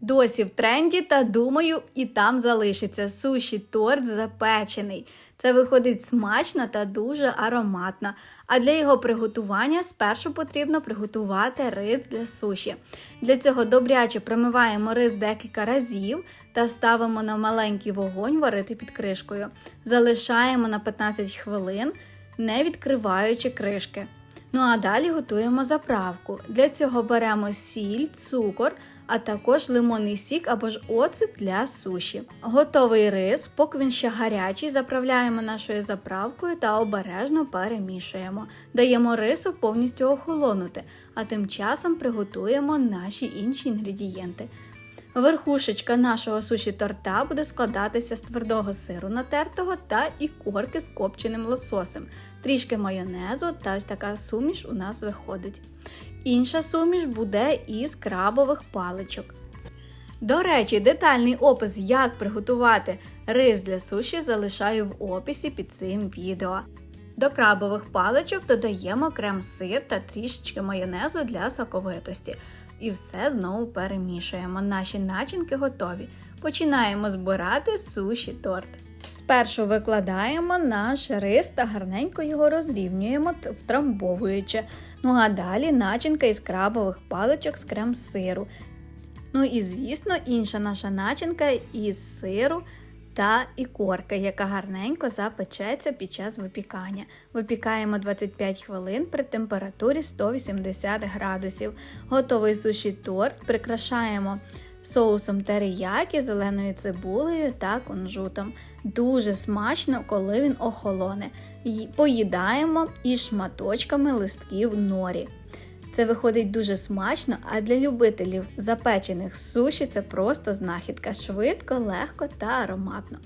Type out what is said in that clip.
Досі в тренді, та думаю, і там залишиться суші торт запечений. Це виходить смачно та дуже ароматно. А для його приготування спершу потрібно приготувати рис для суші. Для цього добряче промиваємо рис декілька разів та ставимо на маленький вогонь варити під кришкою. Залишаємо на 15 хвилин, не відкриваючи кришки. Ну а далі готуємо заправку. Для цього беремо сіль, цукор, а також лимонний сік або ж оцет для суші. Готовий рис, поки він ще гарячий, заправляємо нашою заправкою та обережно перемішуємо. Даємо рису повністю охолонути, а тим часом приготуємо наші інші інгредієнти. Верхушечка нашого суші торта буде складатися з твердого сиру натертого та ікорки з копченим лососем, трішки майонезу та ось така суміш у нас виходить. Інша суміш буде із крабових паличок. До речі, детальний опис, як приготувати рис для суші, залишаю в описі під цим відео. До крабових паличок додаємо крем-сир та трішечки майонезу для соковитості. І все знову перемішуємо. Наші начинки готові. Починаємо збирати суші торт. Спершу викладаємо наш рис та гарненько його розрівнюємо, втрамбовуючи. Ну а далі начинка із крабових паличок з крем-сиру. Ну і звісно, інша наша начинка із сиру та ікорки, яка гарненько запечеться під час випікання. Випікаємо 25 хвилин при температурі 180 градусів. Готовий суші торт прикрашаємо соусом териякі, зеленою цибулею та кунжутом. Дуже смачно, коли він охолоне. Поїдаємо із шматочками листків норі. Це виходить дуже смачно, а для любителів запечених суші це просто знахідка швидко, легко та ароматно.